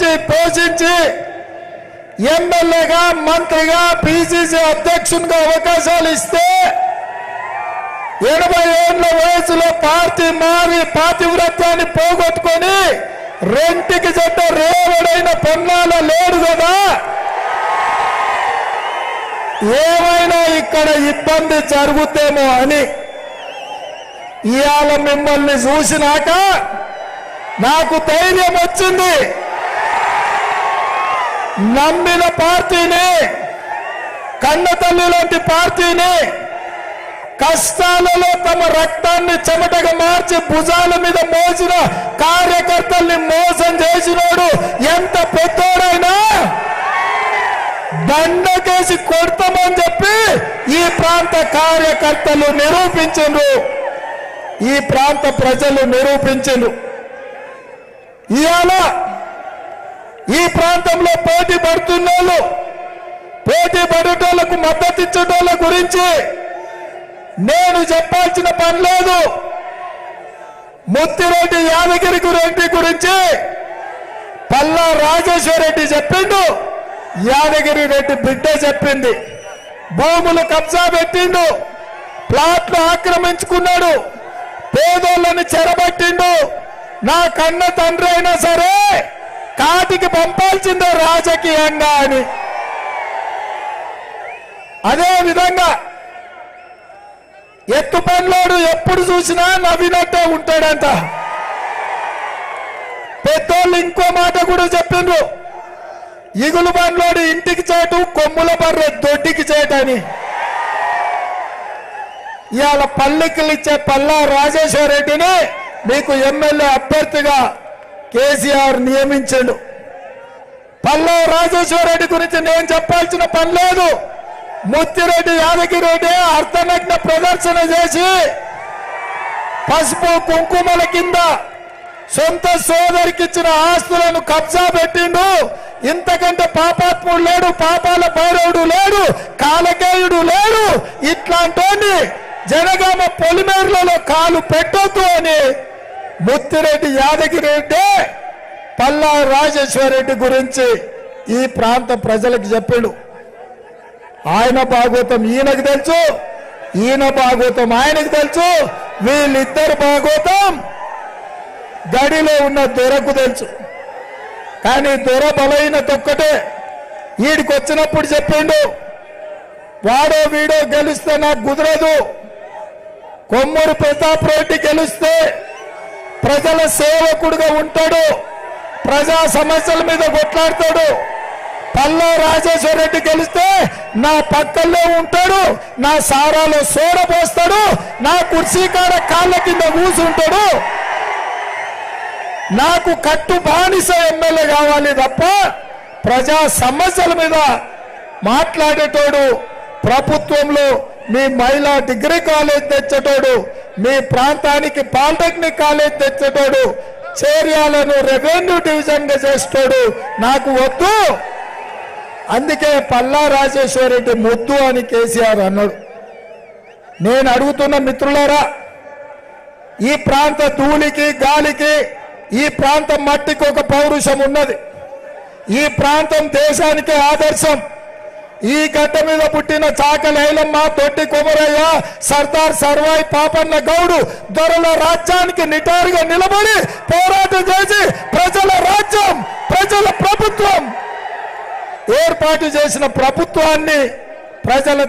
పెంచి పోషించి. ఎమ్మెల్యేగా మంత్రిగా పిసిసి అధ్యక్షునిగా అవకాశాలు ఇస్తే ఎనభై ఏళ్ళ వయసులో పార్టీ మారి పాతివ్రత్యాన్ని పోగొట్టుకొని రెంటికి చెట్ట రేవడైన పొన్నాల లేడు కదా. ఏమైనా ఇక్కడ ఇబ్బంది జరుగుతేమో అని ఇవాళ మిమ్మల్ని చూసినాక నాకు ధైర్యం వచ్చింది. నమ్మిన పార్టీని కన్న తల్లి లాంటి పార్టీని కష్టాలలో తమ రక్తాన్ని చెమటగా మార్చి భుజాల మీద మోసిన కార్యకర్తల్ని మోసం చేసినోడు ఎంత పెద్దోడైనా? దండకేసి కొడతామని చెప్పి ఈ ప్రాంత కార్యకర్తలు నిరూపించరు ఈ ప్రాంత ప్రజలు నిరూపించరు ఇవాళ ఈ ప్రాంతంలో పడేటోళ్ళకు మద్దతు ఇచ్చేటోళ్ళ గురించి నేను చెప్పాల్సిన పని లేదు. ముత్తిరెడ్డి యాదగిరి రెడ్డి గురించి పల్లా రాజేశ్వర రెడ్డి చెప్పిండు. యాదగిరి రెడ్డి బిడ్డ చెప్పింది. భూములు కబ్జా పెట్టిండు. ప్లాట్లు ఆక్రమించుకున్నాడు. పేదోళ్ళని చెరబట్టిండు. నా కన్న తండ్రి అయినా సరే కాటికి పంపాల్సిందే రాజకీయంగా అని. అదే విధంగా ఎత్తు పనులోడు ఎప్పుడు చూసినా నవ్వినట్టే ఉంటాడంట. పెద్దోళ్ళు ఇంకో మాట కూడా చెప్పిండ్రు. ఇగులు పనిలోడు ఇంటికి చేటు కొమ్ముల బర్రె దొడ్డికి చేటని. ఇవాళ పల్లెకిలు ఇచ్చే పల్లా రాజేశ్వర రెడ్డిని మీకు ఎమ్మెల్యే అభ్యర్థిగా కేసీఆర్ నియమించాడు. పల్లా రాజేశ్వర రెడ్డి గురించి నేను చెప్పాల్సిన పని లేదు. ముత్తిరెడ్డి యాదగిరెడ్డి అర్ధనగ్న ప్రదర్శన చేసి పసుపు కుంకుమల కింద సొంత సోదరికి ఇచ్చిన ఆస్తులను కబ్జా పెట్టిండు. ఇంతకంటే పాపాత్ముడు లేడు పాపాల భైరవుడు లేడు కాలకేయుడు లేడు. ఇట్లాంటి జనగామ పొలిమేర్లలో కాలు పెట్టొద్దు అని ముత్తిరెడ్డి యాదగిరెడ్డి పల్లా రాజేశ్వరరెడ్డి గురించి ఈ ప్రాంత ప్రజలకు చెప్పాడు. ఆయన భాగవతం ఈయనకు తెలుసు ఈయన భాగవతం ఆయనకు తెలుసు వీళ్ళిద్దరు భాగవతం గడిలో ఉన్న దొరకు తెలుసు. కానీ దొర బలైన తొక్కటే వీడికి వచ్చినప్పుడు చెప్పిండు వాడో వీడో గెలిస్తే నాకు కుదరదు. కొమ్మూరు ప్రతాప్ రెడ్డి గెలిస్తే ప్రజల సేవకుడుగా ఉంటాడు. ప్రజా సమస్యల మీద కొట్లాడతాడు. పల్లా రాజేశ్వర రెడ్డి గెలిస్తే నా పక్కల్లో ఉంటాడు నా సారాలో సోడ పోస్తాడు నా కుర్చీ కాడ కాళ్ళ కింద కూసుంటాడు. నాకు కట్టు బానిస ఎమ్మెల్యే కావాలి తప్ప ప్రజా సమస్యల మీద మాట్లాడేటోడు ప్రభుత్వంలో మీ మహిళా డిగ్రీ కాలేజ్ తెచ్చేటోడు మీ ప్రాంతానికి పాలిటెక్నిక్ కాలేజ్ తెచ్చేటోడు చేర్యాలను రెవెన్యూ డివిజన్గా నాకు వద్దు. అందుకే పల్లా రాజేశ్వర రెడ్డి ముద్దు అని కేసీఆర్ అన్నాడు. నేను అడుగుతున్న మిత్రులారా ఈ ప్రాంత ధూళికి గాలికి ఈ ప్రాంతం మట్టికి ఒక పౌరుషం ఉన్నది. ఈ ప్రాంతం దేశానికి ఆదర్శం. ఈ గడ్డ మీద పుట్టిన చాకలి ఐలమ్మ తొట్టి కొమరయ్య సర్దార్ సర్వాయి పాపన్న గౌడు దొరల రాజ్యానికి నిటారుగా నిలబడి పోరాటం చేసి ప్రజల రాజ్యం ప్రజల ప్రభుత్వం ఏర్పాటు చేసిన ప్రభుత్వాన్ని ప్రజల